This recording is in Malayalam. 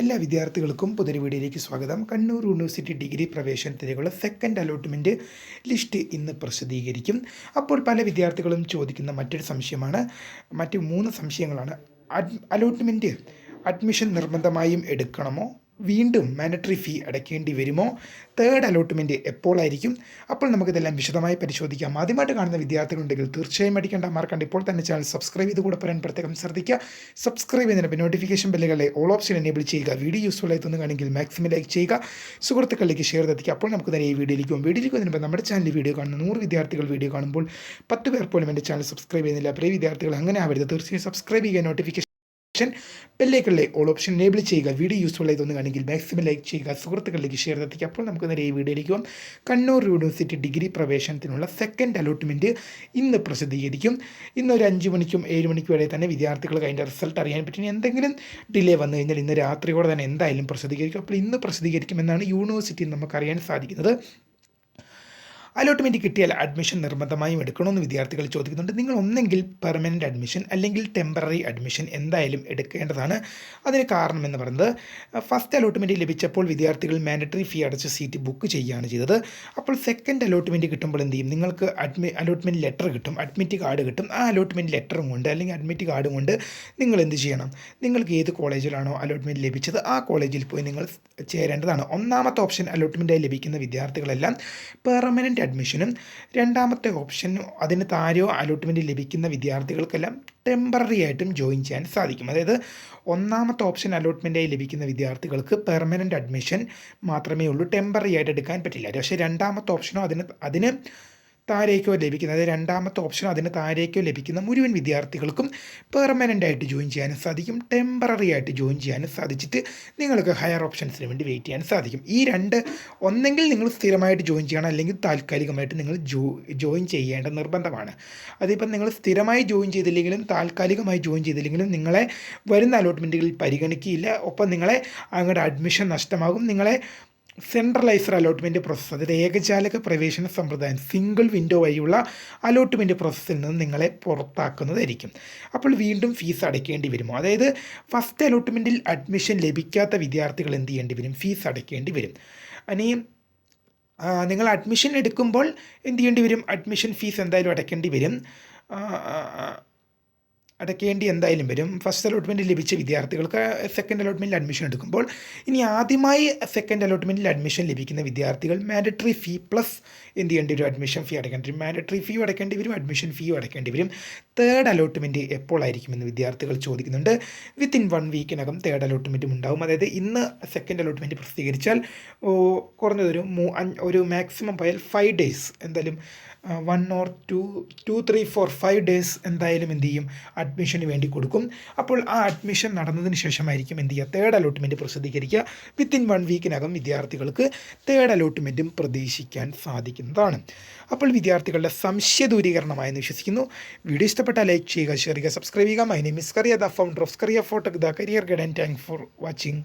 എല്ലാ വിദ്യാർത്ഥികൾക്കും പുതിയ വീഡിയോയിലേക്ക് സ്വാഗതം. കണ്ണൂർ യൂണിവേഴ്സിറ്റി ഡിഗ്രി പ്രവേശനത്തിലേക്കുള്ള സെക്കൻഡ് അലോട്ട്മെന്റ് ലിസ്റ്റ് ഇന്ന് പ്രസിദ്ധീകരിക്കും. അപ്പോൾ പല വിദ്യാർത്ഥികളും ചോദിക്കുന്ന മറ്റൊരു സംശയമാണ്. മറ്റ് മൂന്ന് സംശയങ്ങളാണ്. അലോട്ട്മെന്റ് അഡ്മിഷൻ നിർബന്ധമായും എടുക്കണമോ? വീണ്ടും മാനറ്ററി ഫീ അടയ്ക്കേണ്ടി വരുമോ? തേർഡ് അലോട്ട്മെന്റ് എപ്പോഴായിരിക്കും അപ്പോൾ നമുക്കിതെല്ലാം വിശദമായി പരിശോധിക്കാം. ആദ്യമായിട്ട് കാണുന്ന വിദ്യാർത്ഥികളുണ്ടെങ്കിൽ തീർച്ചയായും അടിക്കേണ്ട മാർക്കണ്ട് ഇപ്പോൾ തന്നെ ചാനൽ സബ്സ്ക്രൈബ് ചെയ്ത് കൂടെ പറയാൻ പ്രത്യേകം ശ്രദ്ധിക്കുക. സബ്സ്ക്രൈബ് ചെയ്യുന്നതിന് നോട്ടിഫിക്കേഷൻ ബെല്ലുകളെ ഓൾ ഓപ്ഷൻ എനേബിൾ ചെയ്യുക. വീഡിയോ യൂസ്ഫുൾ ആയി തോന്നുകയാണെങ്കിൽ മാക്സിമം ലൈക്ക് ചെയ്യുക. സുഹൃത്തുക്കളിലേക്ക് ഷെയർ എത്തിക്കുക. അപ്പോൾ നമുക്ക് തന്നെ ഈ വീഡിയോയിലേക്ക് പോകും. വീഡിയോയിലേക്ക് വന്നതിന് നമ്മുടെ ചാനൽ വീഡിയോ കാണുന്ന നൂറ് വിദ്യാർത്ഥികൾ വീഡിയോ കാണുമ്പോൾ പത്ത് പേർ പോലും എന്റെ ചാനൽ സബ്സ്ക്രൈബ് ചെയ്യുന്നില്ല. പ്രിയ വിദ്യാർത്ഥികൾ അങ്ങനെ ആവരുത്. തീർച്ചയായും സബ്സ്ക്രൈബ് ചെയ്യുക നോട്ടിഫിക്കേഷൻ ഓപ്ഷൻ. ബെല്ലേക്കുള്ള ഓൾ ഓപ്ഷൻ എനേബിൾ ചെയ്യുക. വീഡിയോ യൂസ്ഫുൾ ആയി തോന്നുകയാണെങ്കിൽ മാക്സിമം ലൈക്ക് ചെയ്യുക. സുഹൃത്തുക്കളിലേക്ക് ഷെയർ എത്തിക്കുക അപ്പോൾ നമുക്ക് നേരെ ഈ വീഡിയോയിലേക്ക് പോകാം. കണ്ണൂർ യൂണിവേഴ്സിറ്റി ഡിഗ്രി പ്രവേശനത്തിനുള്ള സെക്കൻഡ് അലോട്ട്മെന്റ് ഇന്ന് പ്രസിദ്ധീകരിക്കും. ഇന്ന് ഒരു അഞ്ച് മണിക്കും ഏഴ് മണിക്കും ഇടയിൽ തന്നെ വിദ്യാർത്ഥികൾക്ക് അതിന്റെ റിസൾട്ട് അറിയാൻ പറ്റും. ഇനി എന്തെങ്കിലും ഡിലേ വന്നു കഴിഞ്ഞാൽ ഇന്ന് രാത്രിയോടെ തന്നെ എന്തായാലും പ്രസിദ്ധീകരിക്കും. അപ്പോൾ ഇന്ന് പ്രസിദ്ധീകരിക്കുമെന്നാണ് യൂണിവേഴ്സിറ്റി നമുക്കറിയാൻ സാധിക്കുന്നത്. അലോട്ട്മെന്റ് കിട്ടിയാൽ അഡ്മിഷൻ നിർബന്ധമായും എടുക്കണമെന്ന് വിദ്യാർത്ഥികൾ ചോദിക്കുന്നുണ്ട്. നിങ്ങൾ ഒന്നെങ്കിൽ പെർമനന്റ് അഡ്മിഷൻ അല്ലെങ്കിൽ ടെമ്പററി അഡ്മിഷൻ എന്തായാലും എടുക്കേണ്ടതാണ്. അതിന് കാരണം എന്ന് പറയുന്നത് ഫസ്റ്റ് അലോട്ട്മെന്റ് ലഭിച്ചപ്പോൾ വിദ്യാർത്ഥികൾ മാൻഡറ്ററി ഫീ അടച്ച് സീറ്റ് ബുക്ക് ചെയ്യുകയാണ് ചെയ്തത്. അപ്പോൾ സെക്കൻഡ് അലോട്ട്മെന്റ് കിട്ടുമ്പോൾ എന്ത് ചെയ്യും? നിങ്ങൾക്ക് അഡ്മി അലോട്ട്മെന്റ് ലെറ്റർ കിട്ടും അഡ്മിറ്റ് കാർഡ് കിട്ടും. ആ അലോട്ട്മെന്റ് ലെറ്ററും കൊണ്ട് അല്ലെങ്കിൽ അഡ്മിറ്റ് കാർഡും കൊണ്ട് നിങ്ങൾ എന്ത് ചെയ്യണം? നിങ്ങൾക്ക് ഏത് കോളേജിലാണോ അലോട്ട്മെന്റ് ലഭിച്ചത്? ആ കോളേജിൽ പോയി നിങ്ങൾ ചേരേണ്ടതാണ്. ഒന്നാമത്തെ ഓപ്ഷൻ അലോട്ട്മെന്റായി ലഭിക്കുന്ന വിദ്യാർത്ഥികളെല്ലാം പെർമനന്റ് അഡ്മിഷനും രണ്ടാമത്തെ ഓപ്ഷനും അതിന് താരോ അലോട്ട്മെന്റ് ലഭിക്കുന്ന വിദ്യാർത്ഥികൾക്കെല്ലാം ടെമ്പററി ആയിട്ടും ജോയിൻ ചെയ്യാൻ സാധിക്കും. അതായത് ഒന്നാമത്തെ ഓപ്ഷൻ അലോട്ട്മെന്റായി ലഭിക്കുന്ന വിദ്യാർത്ഥികൾക്ക് പെർമനന്റ് അഡ്മിഷൻ മാത്രമേ ഉള്ളൂ ടെമ്പററി ആയിട്ട് എടുക്കാൻ പറ്റില്ല. പക്ഷേ രണ്ടാമത്തെ ഓപ്ഷനോ അതിന് അതിന് താഴേക്കോ ലഭിക്കുന്ന അതായത് രണ്ടാമത്തെ ഓപ്ഷൻ അതിന് താഴേക്കോ ലഭിക്കുന്ന മുഴുവൻ വിദ്യാർത്ഥികൾക്കും പെർമനന്റ് ആയിട്ട് ജോയിൻ ചെയ്യാനും സാധിക്കും. ടെമ്പററി ആയിട്ട് ജോയിൻ ചെയ്യാനും സാധിച്ചിട്ട് നിങ്ങൾക്ക് ഹയർ ഓപ്ഷൻസിന് വേണ്ടി വെയിറ്റ് ചെയ്യാൻ സാധിക്കും. ഈ രണ്ട് ഒന്നെങ്കിൽ നിങ്ങൾ സ്ഥിരമായിട്ട് ജോയിൻ ചെയ്യണം അല്ലെങ്കിൽ താൽക്കാലികമായിട്ട് നിങ്ങൾ ജോ ജോയിൻ ചെയ്യേണ്ട നിർബന്ധമാണ്. അതിപ്പം നിങ്ങൾ സ്ഥിരമായി ജോയിൻ ചെയ്തില്ലെങ്കിലും താൽക്കാലികമായി ജോയിൻ ചെയ്തില്ലെങ്കിലും നിങ്ങളെ വരുന്ന അലോട്ട്മെന്റുകളിൽ പരിഗണിക്കുകയില്ല. ഒപ്പം നിങ്ങളെ അങ്ങോട്ട് അഡ്മിഷൻ നഷ്ടമാകും. നിങ്ങളെ സെൻട്രലൈസർ അലോട്ട്മെന്റ് പ്രോസസ്സ് അതായത് ഏകജാലക പ്രവേശന സമ്പ്രദായം സിംഗിൾ വിൻഡോ വഴിയുള്ള അലോട്ട്മെന്റ് പ്രോസസ്സിൽ നിന്ന് നിങ്ങളെ പുറത്താക്കുന്നതായിരിക്കും. അപ്പോൾ വീണ്ടും ഫീസ് അടയ്ക്കേണ്ടി വരുമോ? അതായത് ഫസ്റ്റ് അലോട്ട്മെന്റിൽ അഡ്മിഷൻ ലഭിക്കാത്ത വിദ്യാർത്ഥികൾ എന്ത് ചെയ്യേണ്ടി വരും? ഫീസ് അടയ്ക്കേണ്ടി വരും. ഇനി നിങ്ങൾ അഡ്മിഷൻ എടുക്കുമ്പോൾ എന്ത് ചെയ്യേണ്ടി വരും? അഡ്മിഷൻ ഫീസ് എന്തായാലും അടയ്ക്കേണ്ടി വരും. അടയ്ക്കേണ്ടി എന്തായാലും വരും. ഫസ്റ്റ് അലോട്ട്മെന്റ് ലഭിച്ച വിദ്യാർത്ഥികൾക്ക് സെക്കൻഡ് അലോട്ട്മെന്റിൽ അഡ്മിഷൻ എടുക്കുമ്പോൾ ഇനി ആദ്യമായി സെക്കൻഡ് അലോട്ട്മെന്റിൽ അഡ്മിഷൻ ലഭിക്കുന്ന വിദ്യാർത്ഥികൾ മാൻഡറ്ററി ഫീ പ്ലസ് എന്ത് ചെയ്യേണ്ടി വരും? അഡ്മിഷൻ ഫീ അടയ്ക്കേണ്ടി വരും. മാൻഡറ്ററി ഫീ അടയ്ക്കേണ്ടി വരും. അഡ്മിഷൻ ഫീ അടയ്ക്കേണ്ടി വരും. തേർഡ് അലോട്ട്മെന്റ് എപ്പോഴായിരിക്കുമെന്ന് വിദ്യാർത്ഥികൾ ചോദിക്കുന്നുണ്ട്. വിത്തിൻ വൺ വീക്കിനകം തേർഡ് അലോട്ട്മെന്റും ഉണ്ടാവും. അതായത് ഇന്ന് സെക്കൻഡ് അലോട്ട്മെന്റ് പ്രസിദ്ധീകരിച്ചാൽ കുറഞ്ഞതൊരു ഒരു മാക്സിമം പോയാൽ ഫൈവ് ഡേയ്സ് എന്തായാലും one or two two three four five days എന്തായാലും എന്ത് ചെയ്യും? അഡ്മിഷന് വേണ്ടി കൊടുക്കും. അപ്പോൾ ആ അഡ്മിഷൻ നടന്നതിന് ശേഷമായിരിക്കും എന്ത് ചെയ്യുക? തേർഡ് അലോട്ട്മെന്റ് പ്രസിദ്ധീകരിക്കുക. വിത്തിൻ വൺ വീക്കിനകം വിദ്യാർത്ഥികൾക്ക് തേർഡ് അലോട്ട്മെന്റും പ്രതീക്ഷിക്കാൻ സാധിക്കുന്നതാണ്. അപ്പോൾ വിദ്യാർത്ഥികളുടെ സംശയ ദൂരീകരണമായെന്ന് വിശ്വസിക്കുന്നു. വീഡിയോ ഇഷ്ടപ്പെട്ടാൽ ലൈക്ക് ചെയ്യുക ഷെയർ ചെയ്യുക സബ്സ്ക്രൈബ് ചെയ്യുക. My name is Kariya the founder of Kariya photo the career guide and thank for watching